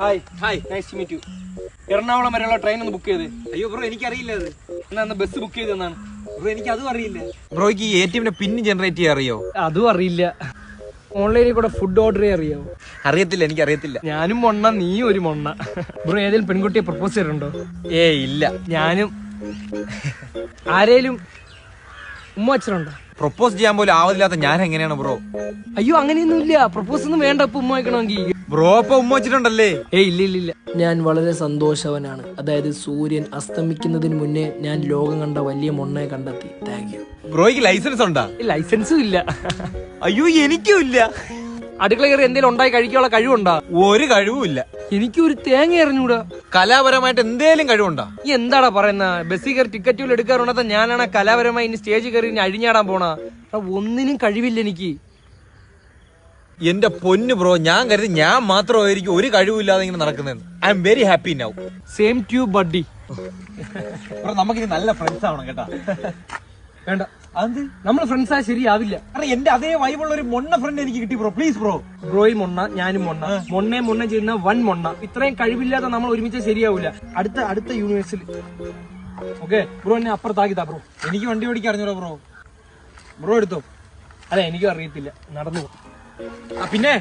Hi hi nice to meet you Ernakulam വരെയുള്ള train ഒന്ന് book ചെയ്ത്. അയ്യോ ബ്രോ എനിക്കറിയില്ല അത്. എന്നാ അന്ന് ബസ് ബുക്ക് ചെയ്തെന്നാണ് ബ്രോ എനിക്ക് അതും അറിയില്ല. ബ്രോയ്ക്ക് ഈ എ ടി എമ്മിന്റെ പിൻ ജനറേറ്റ് ചെയ്യാൻ അറിയോ? അതും അറിയില്ല. ഓൺലൈനിൽ കൂടെ ഫുഡ് ഓർഡർ ചെയ്യാൻ അറിയോ? അറിയത്തില്ല എനിക്ക് അറിയത്തില്ല ഞാനും മൊണ്ണ നീ ഒരു മൊണ്ണ. ബ്രോ ഏതെങ്കിലും പെൺകുട്ടിയെ പ്രപ്പോസ് ചെയ്തിട്ടുണ്ടോ? ഏ ഇല്ല. ഞാനും. ആരേലും ഉമ്മ അച്ഛനുണ്ടോ? പ്രൊപ്പോസ് ചെയ്യാൻ പോലും ആവതില്ലാത്ത ഞാൻ എങ്ങനെയാണ് ബ്രോ അയ്യോ അങ്ങനെയൊന്നും ഇല്ല. പ്രൊപ്പോസ് ഒന്നും വേണ്ട ഇപ്പൊ ഉമ്മ വയ്ക്കണമെങ്കിൽ ബ്രോ അപ്പൊ ഉമ്മ വെച്ചിട്ടുണ്ടല്ലേ? ഏ ഇല്ല ഇല്ല ഇല്ല. ഞാൻ വളരെ സന്തോഷവനാണ്. അതായത് സൂര്യൻ അസ്തമിക്കുന്നതിന് മുന്നേ ഞാൻ ലോകം കണ്ട വലിയ മൊണ്ണയെ കണ്ടെത്തി. താങ്ക് യു ബ്രോയ്ക്ക് ലൈസൻസ് ഉണ്ടാ? ലൈസൻസും ഇല്ല. അയ്യോ എനിക്കും ഇല്ല. അടുക്കള കയറി എന്തെങ്കിലും ഉണ്ടായി കഴിക്കാനുള്ള കഴിവുണ്ടോ? ഒരു കഴിവും ഇല്ല. എനിക്കും ഒരു തേങ്ങ എറിഞ്ഞൂടാ. കലാപരമായിട്ട് എന്തേലും കഴിവുണ്ടാ? ഈ എന്താടാ പറയുന്ന? ബസ്സിൽ കയറി ടിക്കറ്റുകൾ എടുക്കാറുണ്ടാ ഞാനാണ് കലാപരമായി ഇനി സ്റ്റേജിൽ കയറി ഇനി അഴിഞ്ഞാടാൻ പോണ. ഒന്നിനും കഴിവില്ല എനിക്ക്. എന്റെ പൊന്നു ബ്രോ ഞാൻ കരുതി ഞാൻ മാത്രമായിരിക്കും ഒരു കഴിവില്ലാതെ ഇങ്ങനെ നടക്കുന്നത് I am very happy now same tube buddy നമുക്ക് നല്ല ഫ്രണ്ട്സ് ആവണം കേട്ടാ. വേണ്ട. അത് നമ്മൾ ഫ്രണ്ട്സ് ആയ ശരിയാവില്ല. കാരണം എന്റെ അതേ വൈബുള്ള ഒരു മൊണ്ണ ഫ്രണ്ട് എനിക്ക് കിട്ടി ബ്രോ പ്ലീസ് ബ്രോ ബ്രോയും മൊണ്ണ ഞാനും മൊണ്ണ. മൊണ്ണേ മൊണ്ണ ചെയ്യുന്ന വൺ മൊണ്ണ. ഇത്രയും കഴിവില്ലാതെ നമ്മൾ ഒരുമിച്ച് ശരിയാവില്ല അടുത്ത അടുത്ത യൂണിവേഴ്സിൽ ഓക്കെ ബ്രോ എന്നെ അപ്പുറത്താക്കിതാ ബ്രോ എനിക്ക് വണ്ടി ഓടിക്കാൻ അറിഞ്ഞോ ബ്രോ ബ്രോ എടുത്തോ? അതെ എനിക്കും അറിയത്തില്ല. നടന്നു പോ. പിന്നെ?